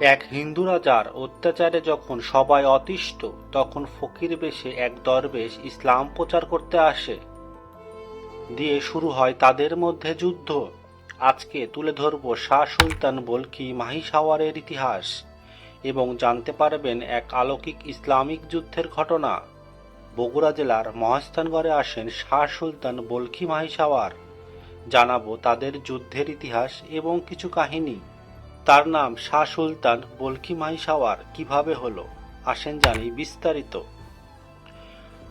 এক হিন্দু রাজার অত্যাচারে যখন সবাই অতিষ্ঠ, তখন ফকির বেশে এক দরবেশ ইসলাম প্রচার করতে আসে। দিয়ে শুরু হয় তাদের মধ্যে যুদ্ধ। আজকে তুলে ধরব শাহ সুলতান বলকি মাহিসাওয়ারের ইতিহাস এবং জানতে পারবেন এক আলৌকিক ইসলামিক যুদ্ধের ঘটনা। বগুড়া জেলার মহাস্থানগড়ে আসেন শাহ সুলতান বলকি মাহিসাওয়ার। জানাব তাদের যুদ্ধের ইতিহাস এবং কিছু কাহিনী। তার নাম শাহ সুলতান বলকি মাহিসাওয়ার কীভাবে হলো, আসেন জানি বিস্তারিত।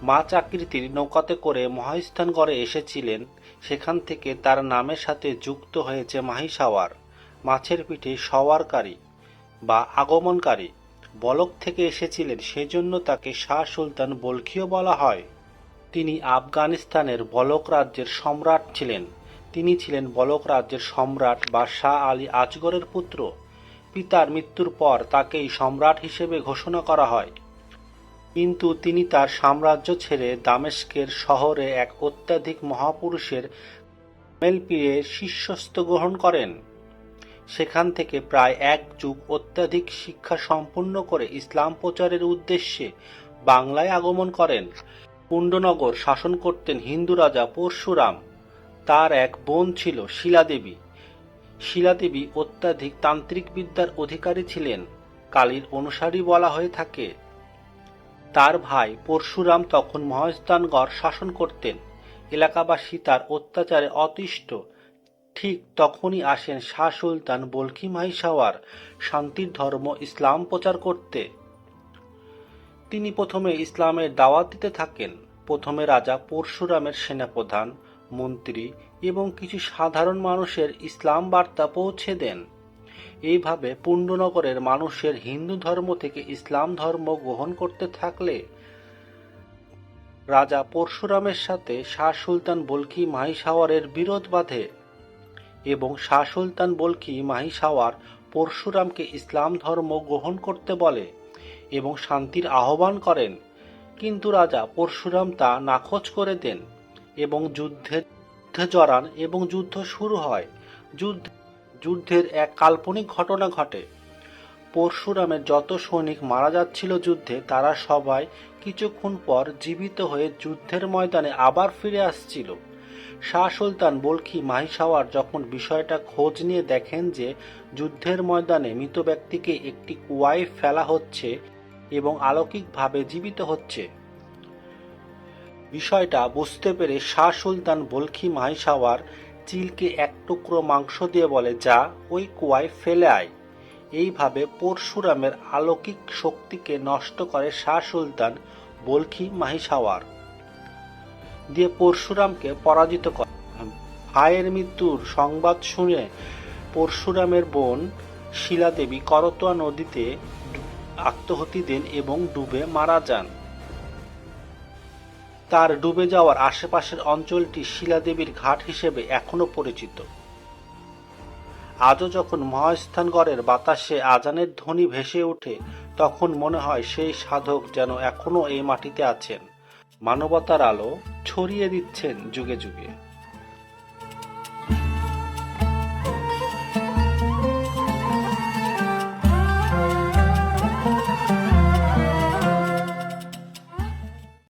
মাছ আকৃতির নৌকাতে করে মহাস্থানগড়ে এসেছিলেন, সেখান থেকে তার নামের সাথে যুক্ত হয়েছে মাহিসাওয়ার। মাছের পিঠে সওয়ারকারী বা আগমনকারী। বলক থেকে এসেছিলেন, সেজন্য তাকে শাহ সুলতান বলখিও বলা হয়। তিনি আফগানিস্তানের বলক রাজ্যের সম্রাট ছিলেন। তিনি ছিলেন বলক রাজ্যের সম্রাট বা শাহ আলী আজগরের পুত্র। পিতার মৃত্যুর পর তাকেই সম্রাট হিসেবে ঘোষণা করা হয়। কিন্তু তিনি তার সাম্রাজ্য ছেড়ে দামেস্কের শহরে এক অত্যাধিক মহাপুরুষের মেলপিয়ে শিষ্যস্ত গ্রহণ করেন। সেখান থেকে প্রায় এক যুগ অত্যাধিক শিক্ষা সম্পন্ন করে ইসলাম প্রচারের উদ্দেশ্যে বাংলায় আগমন করেন। কুণ্ডনগর শাসন করতেন হিন্দু রাজা পরশুরাম। তার এক বোন ছিল শিলাদেবী। শিলাদেবী অত্যাধিক তান্ত্রিক বিদ্যার অধিকারী ছিলেন, কালীর অনুসারী বলা হয়ে থাকে। তার ভাই পরশুরাম তখন মহাস্থানগড় শাসন করতেন। এলাকাবাসী তার অত্যাচারে অতিষ্ঠ ঠিক তখনই আসেন শাহ সুলতান বলকি মাহিসাওয়ার শান্তির ধর্ম ইসলাম প্রচার করতে। তিনি প্রথমে ইসলামের দাওয়াত দিতে থাকেন। প্রথমে রাজা পরশুরামের সেনাপ্রধান, মন্ত্রী এবং কিছু সাধারণ মানুষের ইসলাম বার্তা পৌঁছে দেন। এইভাবে পুণ্ডনগরের মানুষের হিন্দু ধর্ম থেকে ইসলাম ধর্ম গ্রহণ করতে থাকলে রাজা পরশুরামের সাথে শাহ সুলতান বলকি মাহিসাওয়ারের বিরোধ বাঁধে। এবং শাহ সুলতান বলকি মাহিসাওয়ার পরশুরামকে ইসলাম ধর্ম গ্রহণ করতে বলে এবং শান্তির আহ্বান করেন। কিন্তু রাজা পরশুরাম তা নাকচ করে দেন এবং যুদ্ধে জড়ান এবং যুদ্ধ শুরু হয়। যুদ্ধ যুদ্ধের এক কাল্পনিক ঘটনা ঘটে। পরশুরামের যত সৈনিক মারা যাচ্ছিল যুদ্ধে, তারা সবাই কিছুক্ষণ পর জীবিত হয়ে যুদ্ধের ময়দানে আবার ফিরে আসছিল। শাহ সুলতান বলখি মাহিসাওয়ার যখন বিষয়টা খোঁজ নিয়ে দেখেন যে যুদ্ধের ময়দানে মৃত ব্যক্তিকে একটি কুয়ায় ফেলা হচ্ছে এবং আলৌকিকভাবে জীবিত হচ্ছে। বিষয়টা বুঝতে পেরে শাহ সুলতান বলখি মাহিসাওয়ার চিলকে এক টুকরো মাংস দিয়ে বলে, যা ওই কুয়ায় ফেলে আয়। এইভাবে পরশুরামের আলৌকিক শক্তিকে নষ্ট করে শাহ সুলতান বলখি মাহিসাওয়ার। দিয়ে পরশুরামকে পরাজিত করে। ভাইয়ের মৃত্যুর সংবাদ শুনে পরশুরামের বোন শিলাদেবী করতোয়া নদীতে আত্মহতি দেন এবং ডুবে মারা যান। তার ডুবে যাওয়ার আশেপাশের অঞ্চলটি শিলাদেবীর ঘাট হিসেবে এখনও পরিচিত। আজও যখন মহাস্থানগড়ের বাতাসে আজানের ধ্বনি ভেসে ওঠে, তখন মনে হয় সেই সাধক যেন এখনও এই মাটিতে আছেন। মানবতার আলো ছড়িয়ে দিচ্ছেন যুগে যুগে।